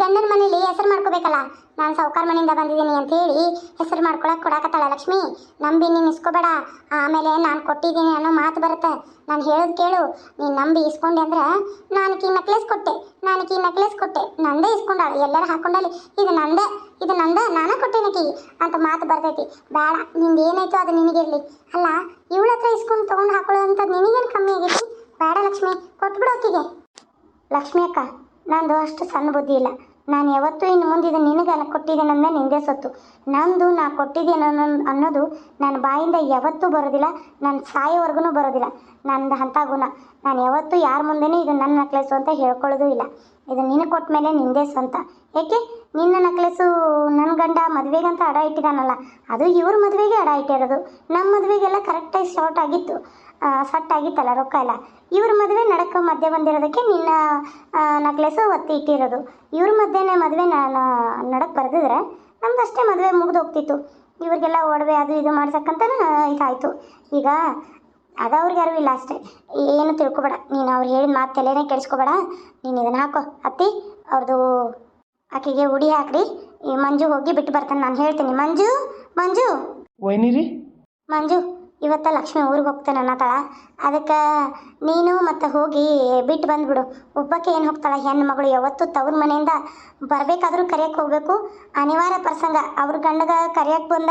ಗಂಡನ ಮನೇಲಿ ಹೆಸರು ಮಾಡ್ಕೋಬೇಕಲ್ಲ? ನಾನು ಸಾವುಕಾರ ಮನೆಯಿಂದ ಬಂದಿದ್ದೀನಿ ಅಂತ ಹೇಳಿ ಹೆಸರು ಮಾಡ್ಕೊಳಕ್ಕೆ ಕೊಡಾಕತ್ತಾಳ ಲಕ್ಷ್ಮಿ. ನಂಬಿ ನೀನು ಇಸ್ಕೋಬೇಡ. ಆಮೇಲೆ ನಾನು ಕೊಟ್ಟಿದ್ದೀನಿ ಅನ್ನೋ ಮಾತು ಬರುತ್ತೆ. ನಾನು ಹೇಳೋದು ಕೇಳು. ನೀನು ನಂಬಿ ಇಸ್ಕೊಂಡೆ ಅಂದ್ರೆ ನಾನು ಈ ನಕ್ಲೆಸ್ ಕೊಟ್ಟೆ. ನಾನು ಈ ನಕ್ಲೆಸ್ ಕೊಟ್ಟೆ. ನಂದೇ ಇಸ್ಕೊಂಡಾಳು. ಎಲ್ಲರೂ ಹಾಕೊಂಡಲ್ಲಿ ಇದು ನಂದೇ. ಇದು ನಂದೆ. ನಾನೇ ಕೊಟ್ಟೇನಕಿ ಅಂತ ಮಾತು ಬರ್ತೈತಿ. ಬೇಡ. ನಿಂದು ಏನಾಯ್ತು ಅದು ನಿನಗಿರಲಿ. ಅಲ್ಲ, ಇವಳ ಹತ್ರ ಇಸ್ಕೊಂಡು ತೊಗೊಂಡು ಹಾಕೊಳ್ಳೋದಂಥದ್ದು ನಿನಗೇನು ಕಮ್ಮಿ ಆಗೈತಿ? ಬೇಡ ಲಕ್ಷ್ಮಿ. ಕೊಟ್ಬಿಡು ಆಕಿಗೆ ಲಕ್ಷ್ಮಿ ಅಕ್ಕ. ನಂದು ಅಷ್ಟು ಸಣ್ಣ ಬುದ್ಧಿ ಇಲ್ಲ. ನಾನು ಯಾವತ್ತೂ ಇನ್ನು ಮುಂದೆ ಇದು ನಿನಗೆ ಕೊಟ್ಟಿದ್ದೇನೆ ಅಂದ ನಿಂದೆ ಸೊತ್ತು. ನಂದು ನಾ ಕೊಟ್ಟಿದ್ದೇನೆ ಅನ್ನೋ- ಅನ್ನೋದು ನನ್ನ ಬಾಯಿಂದ ಯಾವತ್ತೂ ಬರೋದಿಲ್ಲ ನನ್ನ ಸಾಯೋವರೆಗೂ ಬರೋದಿಲ್ಲ. ನಂದು ಅಂಥ ಗುಣ. ನಾನು ಯಾವತ್ತೂ ಯಾರ ಮುಂದೆನೂ ಇದು ನನ್ನ ನಕ್ಲೆಸು ಅಂತ ಹೇಳ್ಕೊಳ್ಳೋದು ಇಲ್ಲ. ಇದು ನಿನಗೆ ಕೊಟ್ಟ ಮೇಲೆ ನಿಂದೇ ಸ್ವಂತ. ಏಕೆ? ನಿನ್ನ ನಕ್ಲೆಸು ನನ್ನ ಗಂಡ ಮದುವೆಗಂತ ಅಡ ಇಟ್ಟಿದ್ದಾನಲ್ಲ, ಅದು ಇವ್ರ ಮದುವೆಗೆ ಅಡ ಇಟ್ಟಿರೋದು. ನಮ್ಮ ಮದುವೆಗೆಲ್ಲ ಕರೆಕ್ಟಾಗಿ ಶಾರ್ಟ್ ಆಗಿತ್ತು. ಸಟ್ ಆಗಿತ್ತಲ್ಲ ರೊಕ್ಕ ಎಲ್ಲ. ಇವ್ರ ಮದುವೆ ನಡಕ್ಕೆ ಮಧ್ಯೆ ಬಂದಿರೋದಕ್ಕೆ ನಿನ್ನ ನಕ್ಲೆಸು ಒತ್ತಿ ಇಟ್ಟಿರೋದು. ಇವ್ರ ಮಧ್ಯೆನೇ ಮದುವೆ ನಡಕ್ಕೆ ಬರೆದಿದ್ರೆ ನಮ್ದು ಅಷ್ಟೇ ಮದುವೆ ಮುಗ್ದು ಹೋಗ್ತಿತ್ತು ಇವ್ರಿಗೆಲ್ಲ ಒಡವೆ ಅದು ಇದು ಮಾಡ್ಸಕ್ಕಂತ ಇದಾಯಿತು. ಈಗ ಅದವ್ರಿಗೆ ಯಾರು ಇಲ್ಲ ಅಷ್ಟೇ. ಏನು ತಿಳ್ಕೊಬೇಡ. ನೀನು ಅವ್ರು ಹೇಳಿದ ಮಾತು ತಲೆನೇ ಕೆಡಿಸ್ಕೊಬೇಡ. ನೀನು ಇದನ್ನು ಹಾಕೋ. ಅತ್ತಿ ಅವ್ರದ್ದು ಆಕೆಗೆ ಉಡಿ ಹಾಕ್ರಿ. ಈ ಮಂಜು ಹೋಗಿ ಬಿಟ್ಟು ಬರ್ತಾನೆ. ನಾನು ಹೇಳ್ತೀನಿ. ಮಂಜು ಮಂಜು. ವೈನಿರಿ? ಮಂಜು. ಇವತ್ತ ಲಕ್ಷ್ಮಿ ಊರಿಗೆ ಹೋಗ್ತಾನೆ ಅನ್ನತಾಳ ಅದಕ್ಕೆ ನೀನು ಮತ್ತೆ ಹೋಗಿ ಬಿಟ್ಟು ಬಂದ್ಬಿಡು. ಒಬ್ಬಕ್ಕೆ ಏನು ಹೋಗ್ತಾಳೆ? ಹೆಣ್ಣು ಮಗಳು ಯಾವತ್ತೂ ತವ್ರ ಮನೆಯಿಂದ ಬರಬೇಕಾದ್ರೂ ಕರೆಯಕ್ಕೆ ಹೋಗಬೇಕು. ಅನಿವಾರ್ಯ ಪ್ರಸಂಗ. ಅವ್ರ ಗಂಡಗ ಕರೆಯಕ್ಕೆ ಬಂದ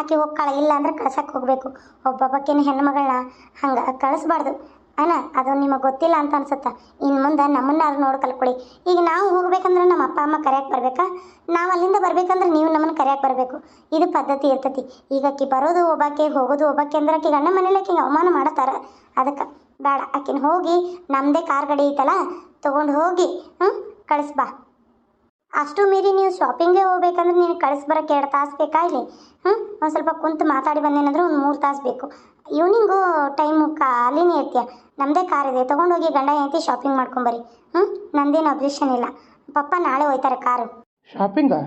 ಆಕೆ ಹೋಗ್ತಾಳೆ. ಇಲ್ಲ ಅಂದ್ರೆ ಕಳ್ಸಕ್ಕೆ ಹೋಗಬೇಕು. ಒಬ್ಬೊಬ್ಬಕ್ಕೇನು ಹೆಣ್ಣು ಮಗಳನ್ನ ಹಂಗೆ ಕಳಿಸ್ಬಾರ್ದು. ಅಣ್ಣ, ಅದು ನಿಮಗೆ ಗೊತ್ತಿಲ್ಲ ಅಂತ ಅನ್ಸುತ್ತೆ? ಇನ್ನು ಮುಂದೆ ನಮ್ಮನ್ನ ಅವ್ರು ನೋಡಿ ಕಲ್ಕೊಳ್ಳಿ ಈಗ ನಾವು ಹೋಗ್ಬೇಕಂದ್ರೆ ನಮ್ಮ ಅಪ್ಪ ಅಮ್ಮ ಕರೆಯಕ್ಕೆ ಬರಬೇಕಾ? ನಾವು ಅಲ್ಲಿಂದ ಬರ್ಬೇಕಂದ್ರೆ ನೀವು ನಮ್ಮನ್ನು ಕರೆಯಕ್ಕೆ ಬರಬೇಕು. ಇದು ಪದ್ಧತಿ ಇರ್ತೈತಿ. ಈಗ ಆಕೆ ಬರೋದು ಒಬ್ಬಾಕೆ, ಹೋಗೋದು ಒಬ್ಬಾಕೆ ಅಂದ್ರೆ ಆಕಿ ಗಂಡ ಮನೇಲಿ ಆಕಿಗೆ ಅವಮಾನ ಮಾಡತ್ತಾರ ಅದಕ್ಕೆ ಬೇಡ. ಆಕಿನ ಹೋಗಿ ನಮ್ಮದೇ ಕಾರ್ ಗಾಡಿ ಐತಲ್ಲ, ತೊಗೊಂಡು ಹೋಗಿ ಹ್ಞೂ ಕಳಿಸ್ಬಾ ಅಷ್ಟು ಮೀರಿ ನೀವು ಶಾಪಿಂಗ್ಗೆ ಹೋಗ್ಬೇಕಂದ್ರೆ ನೀನು ಕಳಿಸ್ ಬರೋಕ್ಕೆ ಎರಡು ತಾಸು ಬೇಕಾ ಇಲ್ಲಿ? ಹ್ಞೂ ಒಂದು ಸ್ವಲ್ಪ ಕುಂತು ಮಾತಾಡಿ ಬಂದೇನಂದ್ರೆ ಒಂದು ಮೂರು ತಾಸು ಬೇಕು. ಈವ್ನಿಂಗು ಟೈಮು ಖಾಲಿನೇ ಇರ್ತೀಯ? ನಮ್ಮದೇ ಕಾರ್ ಇದೆ. ತೊಗೊಂಡೋಗಿ ಗಂಡ ಹೆಂಡತಿ ಶಾಪಿಂಗ್ ಮಾಡ್ಕೊಂಬರಿ. ಹ್ಞೂ ನಂದೇನು ಅಬ್ಜೆಕ್ಷನ್ ಇಲ್ಲ. ಪಪ್ಪ ನಾಳೆ ಹೋಯ್ತಾರೆ ಕಾರು. ಶಾಪಿಂಗಾ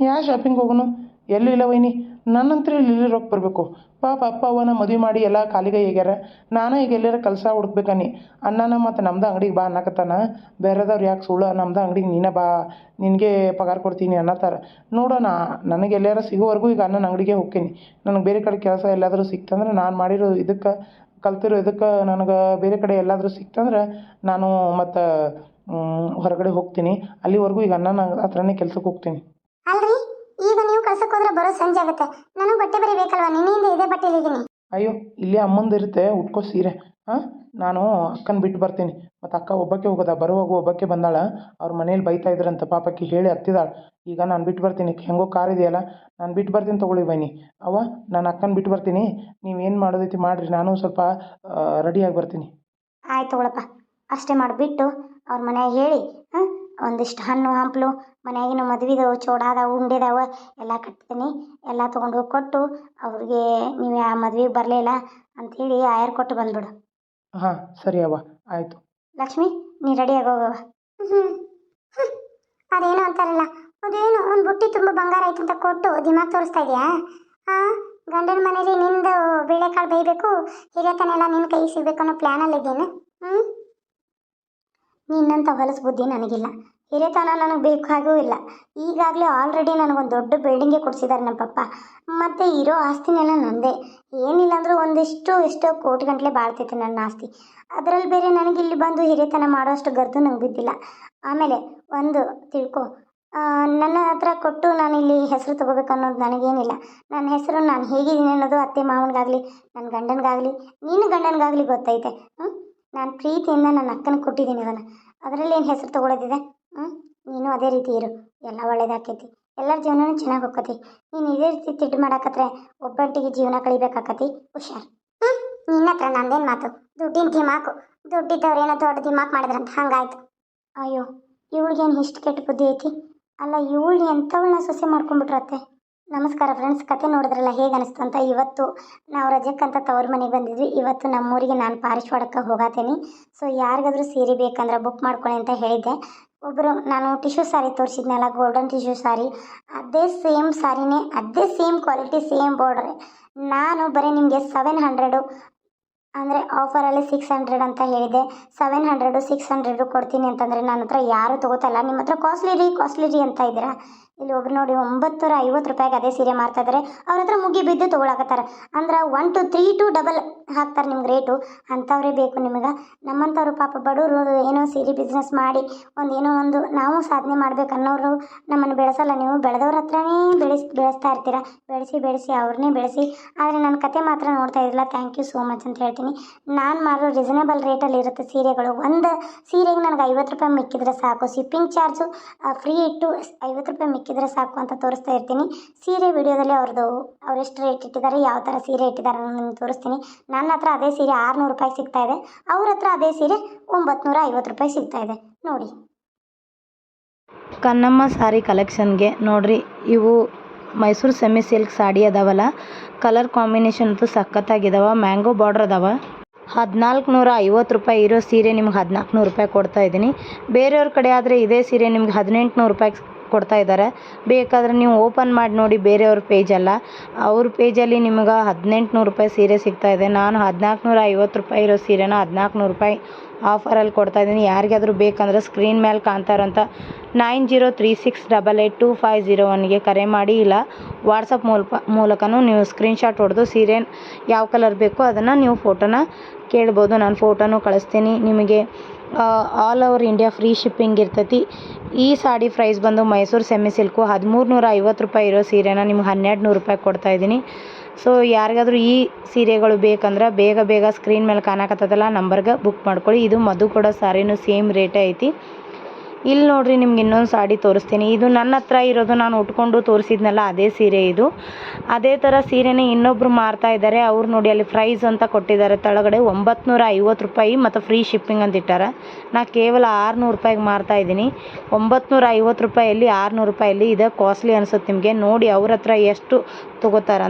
ಯಾವ ಶಾಪಿಂಗ್ ಹೋಗೋನು? ಎಲ್ಲೂ ಇಲ್ಲ ವೈನಿ? ನನ್ನಂತ್ರ ಇಲ್ಲಿ ರೊಕ್ಕ ಬರಬೇಕು. ಪಾಪ ಅಪ್ಪ ಅವನ ಮದುವೆ ಮಾಡಿ ಎಲ್ಲ ಕಾಲಿಗೆ ಹೇಗ್ಯಾರ? ನಾನು ಈಗ ಎಲ್ಲಾರ ಕೆಲಸ ಹುಡುಕ್ಬೇಕನಿ ಅಣ್ಣನ ಮತ್ತು ನಮ್ದು ಅಂಗಡಿಗೆ ಬಾ ಅನ್ನಕತ್ತಾನ. ಬೇರೆದವ್ರು ಯಾಕೆ ಸುಳ್ಳು? ನಮ್ದು ಅಂಗಡಿಗೆ ನೀನೇ ಬಾ. ನಿನಗೆ ಪಗಾರ ಕೊಡ್ತೀನಿ ಅನ್ನತ್ತಾರ ನೋಡೋಣ, ನನಗೆ ಎಲ್ಲಾರ ಸಿಗೋವರೆಗೂ ಈಗ ಅಣ್ಣನ ಅಂಗಡಿಗೆ ಹೋಗ್ತೀನಿ ನನಗೆ ಬೇರೆ ಕಡೆ ಕೆಲಸ ಎಲ್ಲಾದರೂ ಸಿಕ್ತಂದ್ರೆ ನಾನು ಮಾಡಿರೋ ಇದಕ್ಕೆ, ಕಲ್ತಿರೋ ಇದಕ್ಕೆ ನನಗೆ ಬೇರೆ ಕಡೆ ಎಲ್ಲಾದರೂ ಸಿಕ್ತಂದ್ರೆ ನಾನು ಮತ್ತು ಹೊರಗಡೆ ಹೋಗ್ತೀನಿ. ಅಲ್ಲಿವರೆಗೂ ಈಗ ಅಣ್ಣನ ಹತ್ರನೇ ಕೆಲ್ಸಕ್ಕೆ ಹೋಗ್ತೀನಿ. ಈಗ ಹೋದ್ರೆ ಬರೋ ಸಂಜೆ ಆಗುತ್ತೆ. ನನಗೆ ಬಟ್ಟೆ ಬರೀಬೇಕಲ್ವಾ ನಿನ್ನಿಂದ ಇದೇ ಬಟ್ಟೆಲಿ ಇದ್ದೀನಿ ಅಯ್ಯೋ ಇಲ್ಲೇ ಅಮ್ಮಂದಿರುತ್ತೆ ಉಟ್ಕೋ ಸೀರೆ. ಹಾಂ? ನಾನು ಅಕ್ಕನ ಬಿಟ್ಟು ಬರ್ತೀನಿ. ಮತ್ತು ಅಕ್ಕ ಒಬ್ಬಕ್ಕೆ ಹೋಗೋದ ಬರುವಾಗ ಒಬ್ಬಕ್ಕೆ ಬಂದಾಳ. ಅವ್ರ ಮನೇಲಿ ಬೈತಾ ಇದ್ರಂತ ಪಾಪಕ್ಕೆ ಹೇಳಿ ಹತ್ತಿದಾಳ. ಈಗ ನಾನು ಬಿಟ್ಟು ಬರ್ತೀನಿ. ಹೆಂಗೋ ಕಾರ್ ಇದೆಯಲ್ಲ? ನಾನು ಬಿಟ್ಟು ಬರ್ತೀನಿ ತೊಗೊಳ್ಳಿ ಬನ್ನಿ ಅವ ನಾನು ಅಕ್ಕನ ಬಿಟ್ಟು ಬರ್ತೀನಿ. ನೀವೇನು ಮಾಡೋದೈತಿ ಮಾಡಿರಿ. ನಾನು ಸ್ವಲ್ಪ ರೆಡಿಯಾಗಿ ಬರ್ತೀನಿ. ಆಯ್ತು ತಗೊಳಪ್ಪ. ಅಷ್ಟೇ ಮಾಡಿಬಿಟ್ಟು ಅವ್ರ ಮನೆಯಾಗ ಹೇಳಿ ಹಾಂ? ಒಂದಿಷ್ಟು ಹಣ್ಣು ಹಂಪಲು ಮನೆಯಾಗಿನ ಮದ್ವಿದವು ಚೋಡಾದವು ಉಂಡೆದವ ಎಲ್ಲ ಕಟ್ತೀನಿ ಎಲ್ಲ ತೊಗೊಂಡು ಹೋಗಿ ಕೊಟ್ಟು ಅವ್ರಿಗೆ ನೀವು ಆ ಮದ್ವೆಗೆ ಬರಲಿಲ್ಲ ಅಂಥೇಳಿ ಆಯರ್ ಕೊಟ್ಟು ಬಂದ್ಬಿಡು. ಹಾಂ ಸರಿ ಅವ್ವ ಆಯಿತು. ಲಕ್ಷ್ಮಿ ನೀ ರೆಡಿಯಾಗಿ ಹೋಗವ. ಅದೇನು ಅಂತಾರಲ್ಲ ಅದೇನು ಒಂದು ಬುಟ್ಟಿ ತುಂಬ ಬಂಗಾರ ಐತೆ ಅಂತ ಕೊಟ್ಟು ದಿಮಾಗ್ ತೋರಿಸ್ತಾ ಇದೆಯಾ? ಹಾಂ ಗಂಡನ ಮನೇಲಿ ನಿಂದು ಬೇಳೆಕಾಳು ಬೇಯಬೇಕು ಹಿರಿಯತನೆಲ್ಲ ನಿನ್ನ ಕೈ ಸಿಗಬೇಕು ಅನ್ನೋ ಪ್ಲ್ಯಾನಲ್ಲಿ ಇದ್ದೇನೆ ಹ್ಞೂ ನಿನ್ನಂಥ ಹೊಲಸು ಬುದ್ಧಿ ನನಗಿಲ್ಲ. ಹಿರಿತನ ನನಗೆ ಬೇಕಾಗೂ ಇಲ್ಲ. ಈಗಾಗಲೇ ಆಲ್ರೆಡಿ ನನಗೊಂದು ದೊಡ್ಡ ಬಿಲ್ಡಿಂಗೇ ಕೊಡಿಸಿದ್ದಾರೆ ನಮ್ಮ ಪಪ್ಪ. ಮತ್ತು ಇರೋ ಆಸ್ತಿನೆಲ್ಲ ನಂದೇ. ಏನಿಲ್ಲ ಅಂದರೂ ಒಂದಿಷ್ಟು ಎಷ್ಟೋ ಕೋಟಿ ಗಂಟಲೆ ಬಾಳ್ತೈತೆ ನನ್ನ ಆಸ್ತಿ. ಅದರಲ್ಲಿ ಬೇರೆ ನನಗೆ ಇಲ್ಲಿ ಬಂದು ಹಿರಿತನ ಮಾಡೋಷ್ಟು ಗರ್ದು ನಂಗೆ ಬಿದ್ದಿಲ್ಲ. ಆಮೇಲೆ ಒಂದು ತಿಳ್ಕೊ. ನನ್ನ ಹತ್ರ ಕೊಟ್ಟು ನಾನು ಇಲ್ಲಿ ಹೆಸರು ತಗೋಬೇಕು ಅನ್ನೋದು ನನಗೇನಿಲ್ಲ. ನನ್ನ ಹೆಸರು ನಾನು ಹೇಗಿದ್ದೀನಿ ಅನ್ನೋದು ಅತ್ತೆ ಮಾವನಿಗಾಗಲಿ ನನ್ನ ಗಂಡನಿಗಾಗಲಿ, ನೀನು ಗಂಡನಿಗಾಗಲಿ ಗೊತ್ತೈತೆ. ಹ್ಞೂ ನಾನು ಪ್ರೀತಿಯಿಂದ ನನ್ನ ಅಕ್ಕನ ಕೊಟ್ಟಿದ್ದೀನಿ ಅದನ್ನು ಅದರಲ್ಲಿ ಏನು ಹೆಸರು ತಗೊಳ್ಳೋದಿದೆ ಹ್ಞೂ ನೀನು ಅದೇ ರೀತಿ ಇರು. ಎಲ್ಲ ಒಳ್ಳೇದಾಕೈತಿ. ಎಲ್ಲರ ಜೀವನನೂ ಚೆನ್ನಾಗಿ ಹೋಗ್ಕತಿ. ನೀನು ಇದೇ ರೀತಿ ತಿಟ್ಟು ಮಾಡಾಕತ್ರೆ ಒಬ್ಬಂಟಿಗೆ ಜೀವನ ಕಳಿಬೇಕಾಕತಿ. ಹುಷಾರ್. ಹ್ಞೂ ನಿನ್ನ ಹತ್ರ ನಂದೇನು ಮಾತು? ದುಡ್ಡಿನ ಧಿಮಾಕು ದುಡ್ಡಿದ್ದವ್ರು ಏನೋ ದೊಡ್ಡ ಧಿಮಾಕ್ ಮಾಡಿದ್ರಂತ. ಹಂಗಾಯ್ತು. ಅಯ್ಯೋ, ಇವಳಿಗೇನು ಇಷ್ಟು ಕೆಟ್ಟ ಬುದ್ಧಿ ಐತಿ? ಅಲ್ಲ, ಇವಳು ಎಂಥವಳನ್ನ ಸೊಸೆ ಮಾಡ್ಕೊಂಡ್ಬಿಟ್ರತ್ತೆ? ನಮಸ್ಕಾರ ಫ್ರೆಂಡ್ಸ್ ಕತೆ ನೋಡಿದ್ರಲ್ಲ, ಹೇಗೆ ಅನಿಸ್ತು ಅಂತ? ಇವತ್ತು ನಾವು ರಜಕ್ಕಂತ ತವ್ರ ಮನೆಗೆ ಬಂದಿದ್ವಿ. ಇವತ್ತು ನಮ್ಮೂರಿಗೆ ನಾನು ಪಾರಿಶ್ವಾಡಕ್ಕೆ ಹೋಗತ್ತೀನಿ ಸೊ ಯಾರಿಗಾದ್ರೂ ಸೀರೆ ಬೇಕಂದ್ರೆ ಬುಕ್ ಮಾಡ್ಕೊಳ್ಳಿ ಅಂತ ಹೇಳಿದ್ದೆ. ಒಬ್ಬರು ನಾನು ಟಿಶ್ಯೂ ಸಾರಿ ತೋರಿಸಿದ್ನಲ್ಲ ಗೋಲ್ಡನ್ ಟಿಶ್ಯೂ ಸಾರಿ ಅದೇ ಸೇಮ್ ಸಾರಿನೇ ಅದೇ ಸೇಮ್ ಕ್ವಾಲಿಟಿ ಸೇಮ್ ಬಾರ್ಡ್ರೆ ನಾನು ಬರೀ ನಿಮಗೆ ಸೆವೆನ್ ಹಂಡ್ರೆಡು ಅಂದರೆ ಆಫರಲ್ಲಿ ಸಿಕ್ಸ್ ಹಂಡ್ರೆಡ್ ಅಂತ ಹೇಳಿದೆ ಸೆವೆನ್ ಹಂಡ್ರೆಡು ಸಿಕ್ಸ್ ಹಂಡ್ರೆಡು ಕೊಡ್ತೀನಿ ಅಂತಂದರೆ ನನ್ನ ಹತ್ರ ಯಾರೂ ತೊಗೋತಲ್ಲ ನಿಮ್ಮ ಹತ್ರ ಕಾಸ್ಟ್ಲಿ ರೀ ಕಾಸ್ಟ್ಲಿ ರೀ ಅಂತ ಇದ್ದೀರಾ? ಇಲ್ಲಿ ಒಬ್ರು ನೋಡಿ ಒಂಬತ್ತು ನೂರ ಐವತ್ತು ರೂಪಾಯಿಗೆ ಅದೇ ಸೀರೆ ಮಾರ್ತಾ ಇದ್ದಾರೆ ಅವ್ರ ಹತ್ರ ಮುಗಿ ಬಿದ್ದು ತೊಗೊಳಕತ್ತಾರ. ಅಂದ್ರೆ one two three to double ಹಾಕ್ತಾರೆ ನಿಮ್ಗೆ ರೇಟು ಅಂಥವ್ರೇ ಬೇಕು ನಿಮಗೆ. ನಮ್ಮಂಥವ್ರು ಪಾಪ ಬಡವರು ಏನೋ ಸೀರೆ ಬಿಸ್ನೆಸ್ ಮಾಡಿ ಒಂದು ಏನೋ ಒಂದು ನಾವು ಸಾಧನೆ ಮಾಡ್ಬೇಕು ಅನ್ನೋರು ನಮ್ಮನ್ನು ಬೆಳೆಸಲ್ಲ. ನೀವು ಬೆಳೆದವ್ರ ಹತ್ರನೇ ಬೆಳೆಸಿ, ಬೆಳೆಸ್ತಾ ಇರ್ತೀರ. ಬೆಳೆಸಿ ಬೆಳೆಸಿ, ಅವ್ರನ್ನೇ ಬೆಳೆಸಿ. ಆದರೆ ನನ್ನ ಕತೆ ಮಾತ್ರ ನೋಡ್ತಾ ಇರಲಿಲ್ಲ ಥ್ಯಾಂಕ್ ಯು ಸೋ ಮಚ್ ಅಂತ ಹೇಳ್ತೀನಿ. ನಾನು ಮಾಡೋ ರೀಸನೇಬಲ್ ರೇಟಲ್ಲಿ ಇರುತ್ತೆ ಸೀರೆಗಳು. ಒಂದು ಸೀರೆಗೆ ನನಗೆ ಐವತ್ತು ರೂಪಾಯಿ ಮಿಕ್ಕಿದ್ರೆ ಸಾಕು. ಶಿಪ್ಪಿಂಗ್ ಚಾರ್ಜು ಫ್ರೀ ಇಟ್ಟು ಐವತ್ತು ರೂಪಾಯಿ ಮಿಕ್ಕಿದ್ರೆ ಸಾಕು ಅಂತ ತೋರಿಸ್ತಾ ಇರ್ತೀನಿ. ಸೀರೆ ವಿಡಿಯೋದಲ್ಲಿ ಅವ್ರದ್ದು ಅವ್ರು ಎಷ್ಟು ರೇಟ್ ಇಟ್ಟಿದ್ದಾರೆ, ಯಾವ ಥರ ಸೀರೆ ಇಟ್ಟಿದ್ದಾರೆ ನಾನು ನಿಮ್ಗೆ ತೋರಿಸ್ತೀನಿ. ನನ್ನ ಹತ್ರ ಅದೇ ಸೀರೆ ಆರುನೂರು ರೂಪಾಯಿ ಸಿಗ್ತಾ ಇದೆ. ಅವ್ರ ಹತ್ರ ಅದೇ ಸೀರೆ ಒಂಬತ್ತು ನೂರ ಐವತ್ತು ರೂಪಾಯಿ ಸಿಗ್ತಾ ಇದೆ. ನೋಡಿ. ಕನ್ನಮ್ಮ ಸಾರಿ ಕಲೆಕ್ಷನ್ಗೆ ನೋಡ್ರಿ, ಇವು ಮೈಸೂರು ಸೆಮಿ ಸಿಲ್ಕ್ ಸಾಡಿ ಅದಾವಲ್ಲ, ಕಲರ್ ಕಾಂಬಿನೇಷನ್ ಅಂತೂ ಸಖತ್ತಾಗಿದಾವ, ಮ್ಯಾಂಗೋ ಬಾರ್ಡ್ರ್ ಅದಾವ. ಹದಿನಾಲ್ಕು ನೂರ ಐವತ್ತು ರೂಪಾಯಿ ಇರೋ ಸೀರೆ ನಿಮ್ಗೆ ಹದಿನಾಲ್ಕು ನೂರು ರೂಪಾಯಿ ಕೊಡ್ತಾ ಇದ್ದೀನಿ. ಬೇರೆಯವ್ರ ಕಡೆ ಆದರೆ ಇದೇ ಸೀರೆ ನಿಮ್ಗೆ ಹದಿನೆಂಟು ನೂರು ರೂಪಾಯಿ ಕೊಡ್ತಾ ಇದ್ದಾರೆ. ಬೇಕಾದರೆ ನೀವು ಓಪನ್ ಮಾಡಿ ನೋಡಿ, ಬೇರೆಯವ್ರ ಪೇಜಲ್ಲ ಅವ್ರ ಪೇಜಲ್ಲಿ ನಿಮ್ಗೆ ಹದಿನೆಂಟು ನೂರು ರೂಪಾಯಿ ಸೀರೆ ಸಿಗ್ತಾ ಇದೆ. ನಾನು ಹದಿನಾಲ್ಕು ನೂರ ಐವತ್ತು ರೂಪಾಯಿ ಇರೋ ಸೀರೆನ ಹದಿನಾಲ್ಕು ನೂರು ರೂಪಾಯಿ ಆಫರಲ್ಲಿ ಕೊಡ್ತಾ ಇದ್ದೀನಿ. ಯಾರಿಗಾದ್ರೂ ಬೇಕಂದ್ರೆ ಸ್ಕ್ರೀನ್ ಮೇಲೆ ಕಾಣ್ತಾ ಇರೋಂಥ nine zero three six double eight two five zero ಒನ್ಗೆ ಕರೆ ಮಾಡಿ. ಇಲ್ಲ ವಾಟ್ಸಪ್ ಮೂಲಕ ಮೂಲಕನೂ ನೀವು ಸ್ಕ್ರೀನ್ಶಾಟ್ ಹೊಡೆದು ಸೀರೆ ಯಾವ ಕಲರ್ ಬೇಕೋ ಅದನ್ನು ನೀವು ಫೋಟೋನ ಕೇಳ್ಬೋದು. ನಾನು ಫೋಟೋನೂ ಕಳಿಸ್ತೀನಿ. ನಿಮಗೆ all over India free shipping ಇರ್ತೈತಿ. ಈ ಸಾಡಿ ಪ್ರೈಸ್ ಬಂದು ಮೈಸೂರು ಸೆಮಿ ಸಿಲ್ಕು ಹದಿಮೂರು ನೂರ ಐವತ್ತು ರೂಪಾಯಿ ಇರೋ ಸೀರೆನ ನಿಮ್ಗೆ ಹನ್ನೆರಡು ನೂರು ರೂಪಾಯಿ ಕೊಡ್ತಾ ಇದ್ದೀನಿ. ಸೊ ಯಾರಿಗಾದ್ರೂ ಈ ಸೀರೆಗಳು ಬೇಕಂದ್ರೆ ಬೇಗ ಬೇಗ ಸ್ಕ್ರೀನ್ ಮೇಲೆ ಕಾಣಕತ್ತದಲ್ಲ ನಂಬರ್ಗೆ ಬುಕ್ ಮಾಡ್ಕೊಳ್ಳಿ. ಇದು ಮಧು ಕೊಡೋ ಸಾರಿನೂ ಸೇಮ್ ರೇಟೇ ಐತಿ. ಇಲ್ಲಿ ನೋಡ್ರಿ ನಿಮ್ಗೆ ಇನ್ನೊಂದು ಸಾಡಿ ತೋರಿಸ್ತೀನಿ. ಇದು ನನ್ನ ಹತ್ರ ಇರೋದು ನಾನು ಉಟ್ಕೊಂಡು ತೋರಿಸಿದ್ನಲ್ಲ, ಅದೇ ಸೀರೆ ಇದು. ಅದೇ ಥರ ಸೀರೆನೇ ಇನ್ನೊಬ್ರು ಮಾರ್ತಾ ಇದ್ದಾರೆ ಅವ್ರು ನೋಡಿ ಅಲ್ಲಿ ಪ್ರೈಸ್ ಅಂತ ಕೊಟ್ಟಿದ್ದಾರೆ ತಳಗಡೆ ಒಂಬತ್ತು ನೂರ ಐವತ್ತು ರೂಪಾಯಿ ಮತ್ತು ಫ್ರೀ ಶಿಪ್ಪಿಂಗ್ ಅಂತ ಇಟ್ಟಾರೆ. ನಾ ಕೇವಲ ಆರುನೂರು ರೂಪಾಯಿಗೆ ಮಾರ್ತಾ ಇದ್ದೀನಿ. ಒಂಬತ್ತು ನೂರ ಐವತ್ತು ರೂಪಾಯಲ್ಲಿ, ಆರುನೂರು ರೂಪಾಯಲ್ಲಿ ಇದೆ. ಕಾಸ್ಟ್ಲಿ ಅನ್ಸುತ್ತೆ ನಿಮಗೆ. ನೋಡಿ ಅವ್ರ ಹತ್ರ ಎಷ್ಟು ತೊಗೋತಾರ